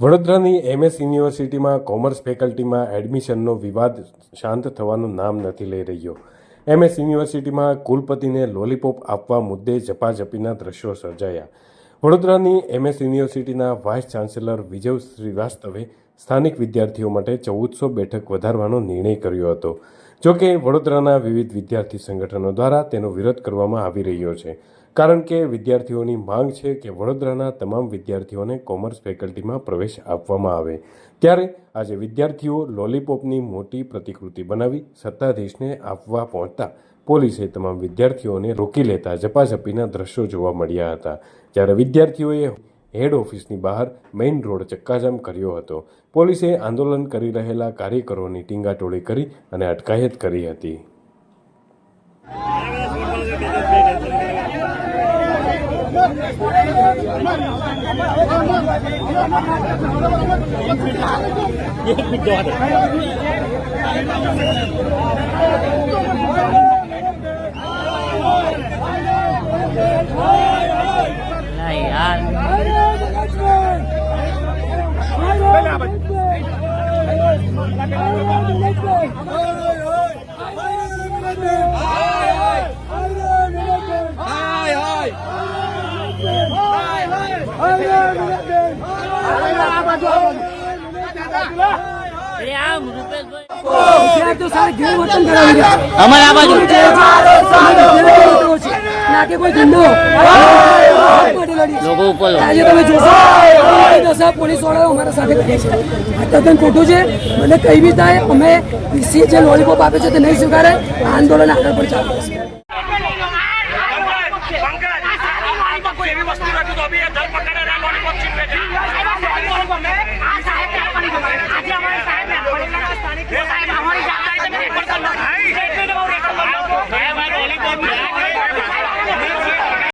વડોદરાની એમએસ યુનિવર્સિટીમાં કોમર્સ ફેકલ્ટીમાં એડમિશનનો વિવાદ શાંત થવાનું નામ નથી લઈ રહ્યો. એમએસ યુનિવર્સિટીમાં કુલપતિને લોલીપોપ આપવા મુદ્દે ઝપાઝપીના દ્રશ્યો સર્જાયા. વડોદરાની એમએસ યુનિવર્સિટીના વાઇસ ચાન્સેલર વિજય શ્રીવાસ્તવે સ્થાનિક વિદ્યાર્થીઓ માટે ચૌદસો બેઠક વધારવાનો નિર્ણય કર્યો હતો. જોકે વડોદરાના વિવિધ વિદ્યાર્થી સંગઠનો દ્વારા તેનો વિરોધ કરવામાં આવી રહ્યો છે. કારણ કે વિદ્યાર્થીઓની માંગ છે કે વડોદરાના તમામ વિદ્યાર્થીઓને કોમર્સ ફેકલ્ટીમાં પ્રવેશ આપવામાં આવે. ત્યારે આજે વિદ્યાર્થીઓ લોલીપોપની મોટી પ્રતિકૃતિ બનાવી સત્તાધીશને આપવા પહોંચતા પોલીસે તમામ વિદ્યાર્થીઓને રોકી લેતા ઝપાઝપીના દ્રશ્યો જોવા મળ્યા હતા. જ્યારે વિદ્યાર્થીઓએ હેડ ઓફિસની બહાર મેઇન રોડ ચક્કાજામ કર્યો હતો. પોલીસે આંદોલન કરી રહેલા કાર્યકરોની ટીંગાટોળી કરી અને અટકાયત કરી હતી. एक मिनट जवाब नहीं यार Let's go. અમારા બાજુ. નાકે કોઈ ધંધો. લોકો ઉપર આજે તમે જોશો પોલીસ વાળાઓ અમારા સાથે કરે છે. આ તદ્દન ખોટું છે. મને કઈ બી થાય અમે પીસી જે લોલીપોપ આપે છે તે નહીં સ્વીકારે આંદોલન આગળ પણ ચાલુ રહેશે.